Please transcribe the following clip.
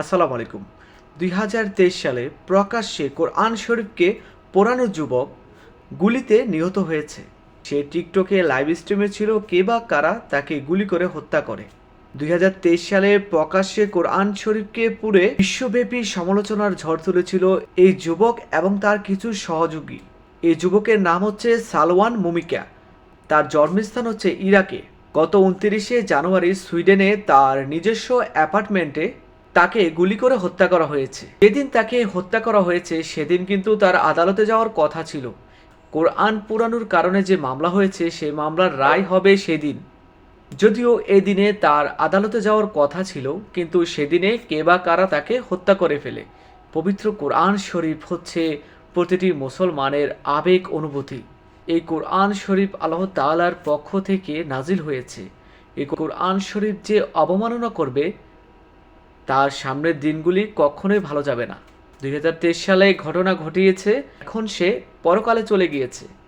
আসসালামু আলাইকুম। দুই হাজার তেইশ সালে প্রকাশ্যে কোরআন শরীফকে পোড়ানো যুবক গুলিতে নিহত হয়েছে। সে টিকটকে লাইভ স্ট্রিমে ছিল কে বা কারা তাকে গুলি করে হত্যা করে। দুই হাজার তেইশ সালে প্রকাশ্যে কোরআন শরীফকে পুড়ে বিশ্বব্যাপী সমালোচনার ঝড় তুলেছিল এই যুবক এবং তার কিছু সহযোগী। এই যুবকের নাম হচ্ছে সালওয়ান মুমিকা। তার জন্মস্থান হচ্ছে ইরাকে। গত উনত্রিশে জানুয়ারি সুইডেনে তার নিজস্ব অ্যাপার্টমেন্টে তাকে গুলি করে হত্যা করা হয়েছে। যেদিন তাকে হত্যা করা হয়েছে, সেদিন কিন্তু তার আদালতে যাওয়ার কথা ছিল। কোরআন পুরানোর কারণে যে মামলা হয়েছে সেই মামলার রায় হবে সেদিন। যদিও এদিনে তার আদালতে যাওয়ার কথা ছিল, কিন্তু সেদিনে কে বা কারা তাকে হত্যা করে ফেলে? পবিত্র কোরআন শরীফ হচ্ছে প্রতিটি মুসলমানের আবেগ অনুভূতি। এই কোরআন শরীফ আল্লাহ তাআলার পক্ষ থেকে নাজিল হয়েছে। এই কোরআন শরীফ যে অবমাননা করবে তার সামনের দিনগুলি কখনোই ভালো যাবে না। দুই হাজার তেইশ সালে ঘটনা ঘটিয়েছে, এখন সে পরকালে চলে গিয়েছে।